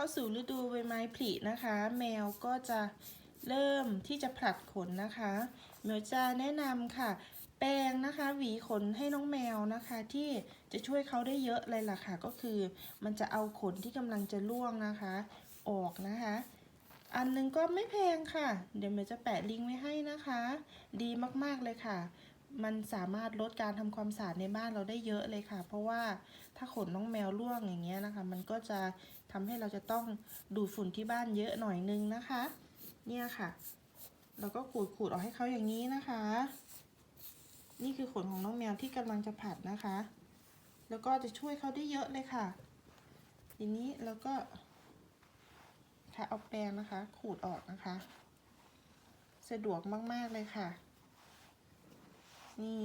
เข้าสู่ฤดูใบไม้ผลินะคะ แมวก็จะเริ่มที่จะผลัดขนนะคะแมวจะแนะนำค่ะ แปรงนะคะ หวีขนให้น้องแมวนะคะ ที่จะช่วยเขาได้เยอะเลยล่ะค่ะ ก็คือมันจะเอาขนที่กำลังจะร่วงนะคะ ออกนะคะ อันหนึงก็ไม่แพงค่ะ เดี๋ยวแมวจะแปะลิงก์ไว้ให้นะคะ ดีมากๆเลยค่ะ มันสามารถลดการทำความสะอาดในบ้านเราได้เยอะเลยค่ะ เพราะว่าถ้าขนน้องแมวร่วงอย่างเงี้ยนะคะ มันก็จะ ทำให้เราจะต้องดูดฝุ่นที่บ้านเยอะหน่อยนึงนะคะ เนี่ยค่ะ เราก็ขูดขูดออกให้เขาอย่างนี้นะคะ นี่คือขนของน้องแมวที่กำลังจะผัดนะคะ แล้วก็จะช่วยเขาได้เยอะเลยค่ะ ทีนี้เราก็ค่ะเอาแปรงนะคะ ขูดออกนะคะ สะดวกมาก ๆ เลยค่ะ นี่